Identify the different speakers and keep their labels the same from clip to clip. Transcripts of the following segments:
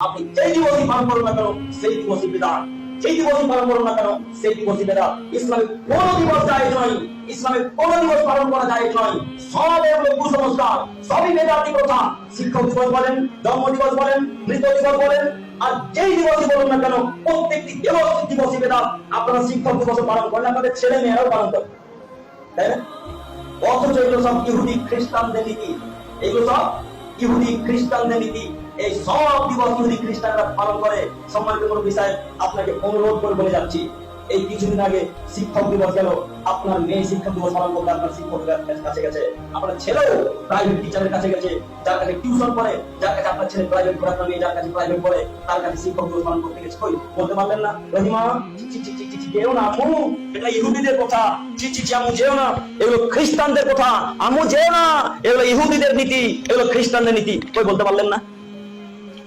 Speaker 1: আপনি যেই দিবসই পালন করুন না কেন, সেই দিবসই বিধান যেই দিবসই পালন করুন না কেন, সেই দিবসই বেদাত। ইসলামে কোন দিবস জায়েজ নয়। ইসলামে কোন দিবস পালন করা জায়েজ নয়। সব এগুলো কুসংস্কার। সবই বেদাতি কথা। শিক্ষক দিবস বলেন জন্ম দিবস বলেন মৃত দিবস বলেন। আর যেই দিবসই বলুন না কেন, প্রত্যেকটি দিবস দিবসই বেদাত। আপনারা শিক্ষক দিবস পালন করেন, আপনাদের ছেলে মেয়েরাও পালন করেন। তাই না? অথচ এগুলো সব ইহুদি খ্রিস্টানদের নীতি। এগুলো সব ইহুদি খ্রিস্টানদের নীতি। এই সব দিবস ইহুদি খ্রিস্টানরা পালন করে, সম্মানিত কোনো বিষয় আপনাকে অনুরোধ করে বলে যাচ্ছি, এই কিছুদিন আগে শিক্ষক দিবস গেল, আপনার মেয়ে শিক্ষক দিবস পালন করতে আপনার শিক্ষকের কাছে গেছে, আপনার ছেলেও প্রাইভেট টিচারের কাছে গেছে, যার কাছে টিউশন পড়ে, যার কাছে আপনার ছেলে প্রাইভেট পড়ে আপনার মেয়ে যার কাছে প্রাইভেট পড়ে, তার কাছে শিক্ষক দিবস পালন করতে গেছে। কই, বলতে পারলেন না? রহিমা যেও না, আমু, এটা ইহুদিদের কথা। ছি ছি ছি, আমু, যেও না, এগুলো খ্রিস্টানদের কথা। আমু, যেও না, এগুলো ইহুদিদের নীতি, এগুলো খ্রিস্টানদের নীতি। কই, বলতে পারলেন না?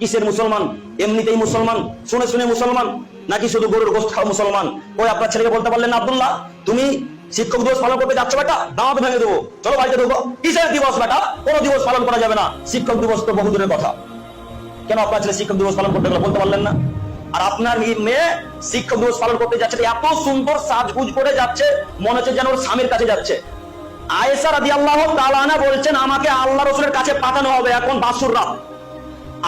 Speaker 1: কিসের মুসলমান? এমনিতেই মুসলমান? শুনে শুনে মুসলমান? নাকি শুধু গরুর গোষ্ঠ খাওয়া মুসলমান? ওই আপনার ছেলেকে বলতে পারলেন না আব্দুল্লাহ, তুমি শিক্ষক দিবস পালন করতে যাচ্ছ বেটা দাঁত ভেঙে দেবো। চলো বাড়িতে ঢুকো। কিসের দিবস বেটা? কোনো দিবস পালন করা যাবে না। শিক্ষক দিবস তো বহু দূরের কথা। কেন আপনার ছেলে শিক্ষক দিবস পালন করতে গেলে বলতে পারলেন না? আর আপনার এই মেয়ে শিক্ষক দিবস পালন করতে যাচ্ছে এত সুন্দর সাজগুজ করে যাচ্ছে, মনে হচ্ছে যেন ওর স্বামীর কাছে যাচ্ছে। আয়েসা রাদি আল্লাহ তালানা বলছেন, আমাকে আল্লাহ রসুলের কাছে পাঠানো হবে এখন বাসুর রাত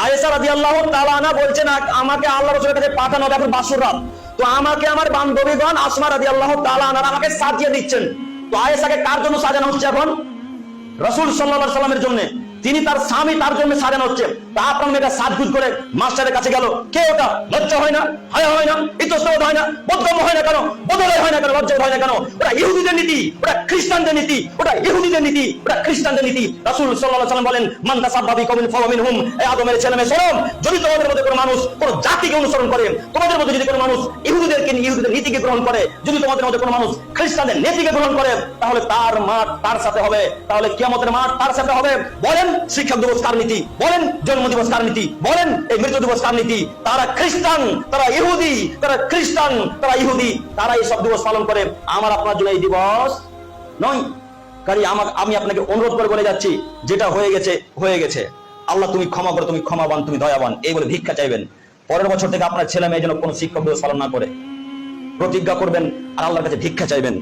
Speaker 1: আয়েসা রাদি আল্লাহ তালানা বলছেন আমাকে আল্লাহ রসুলের কাছে পাঠানো হবে এখন বাসুর রাত। তো আমাকে আমার বান্ধবীগণ আসমা রাদি আল্লাহ তালানার আমাকে সাজিয়ে দিচ্ছেন। তো আয়েসাকে কার জন্য সাজানো হচ্ছে এখন? রসুল সাল্লাহ সাল্লামের জন্য। তিনি তার স্বামী, তার জন্য সাজানো হচ্ছে। তা আপনার মেয়েটা সাজগুজ করে মাস্টারের কাছে গেল। কে ওটা? লজ্জা হয় না? হায়া হয় না? ইতস্তবোধ হয় না? বোধগম্য হয় না কেন? বোধলয় হয় না কেন? লজ্জা হয় না কেন? ওটা ইহুদিদের নীতি, ওটা খ্রিস্টানদের নীতি, ওটা ইহুদিদের নীতি, ওটা খ্রিস্টানদের নীতি। রসুল সাল্লাহ সাল্লাম বলেন মান্তা সাব্বাবি কমিন ফলমিন হুম এই আদমের ছেলে মেয়ে শরম যদি তোমাদের মধ্যে কোনো মানুষ কোনো জাতিকে অনুসরণ করে, তোমাদের মধ্যে যদি কোনো মানুষ ইহুদিদেরকে, ইহুদিদের নীতিকে গ্রহণ করে, যদি তোমাদের মধ্যে কোনো মানুষ খ্রিস্টানদের নীতিকে গ্রহণ করে, তাহলে তার মাঠ তার সাথে হবে। তাহলে কিয়ামতের মাঠ তার সাথে হবে। বলেন শিক্ষক দিবস কার নীতি? বলেন, জন্ম দিবস কার নীতি? বলেন, এই মৃত্যু দিবস কার নীতি? তারা খ্রিস্টান, তারা ইহুদি, তারা খ্রিস্টান, তারা ইহুদি তারা এই সব দিবস পালন করে। আমার আপনার জন্য এই দিবস নয়। কারি আমার আমি আপনাকে অনুরোধ করে বলে যাচ্ছি, যেটা হয়ে গেছে হয়ে গেছে। আল্লাহ, তুমি ক্ষমা করো, তুমি ক্ষমাবান, তুমি দয়াবান। এই বলে ভিক্ষা চাইবেন। পরের বছর থেকে আপনার ছেলে মেয়ে যেন কোনো শিক্ষক দিবস পালন না করে। প্রতিজ্ঞা করবেন আর আল্লাহর কাছে ভিক্ষা চাইবেন।